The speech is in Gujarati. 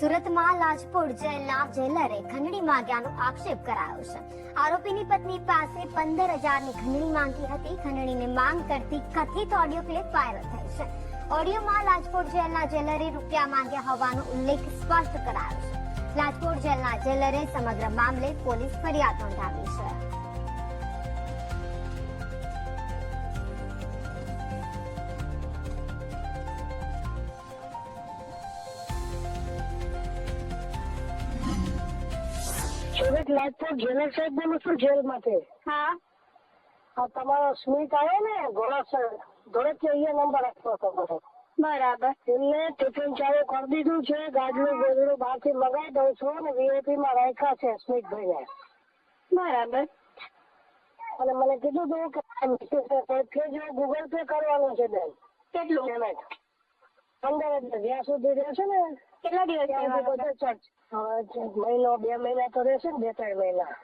સુરતમાં લાજપોર જેલના જેલરે ખંડણી માંગ્યાનો આક્ષેપ કરાયો છે. આરોપીની પત્ની પાસે પંદર હજારની ખંડણી માંગી હતી. ખંડણીની માંગ કરતી કથિત ઓડિયો ક્લિપ વાયરલ થઈ છે. ઓડિયોમાં લાજપોર જેલના જેલરે રૂપિયા માંગ્યા હોવાનો ઉલ્લેખ સ્પષ્ટ કરાયો છે. લાજપોર જેલના જેલરે સમગ્ર મામલે પોલીસ ફરિયાદ નોંધાવી છે. સુરત લાજપોર જેલર સાહેબ બોલું છું જેલમાંથી. હા. તમારો સ્મિત આવ્યો ને ઘોડાસર ધોળકી અહીંયા નંબર આપવો હતો બરાબર. એમને ટિફિન ચાલુ કરી દીધું છે ગાડલું ગોદડું બહારથી મગાવી દઉં છું અને વીઆઈપી માં રાખ્યા છે સ્મિતભાઈને. બરાબર. અને મને કીધું હતું કે ગૂગલ પે કરવાનું છે બેન? કેટલું? પેમેન્ટ હજાર જ્યાં સુધી રહેશે ને કેટલા દિવસ મહિનો બે મહિના તો રહેશે ને બે ત્રણ મહિના.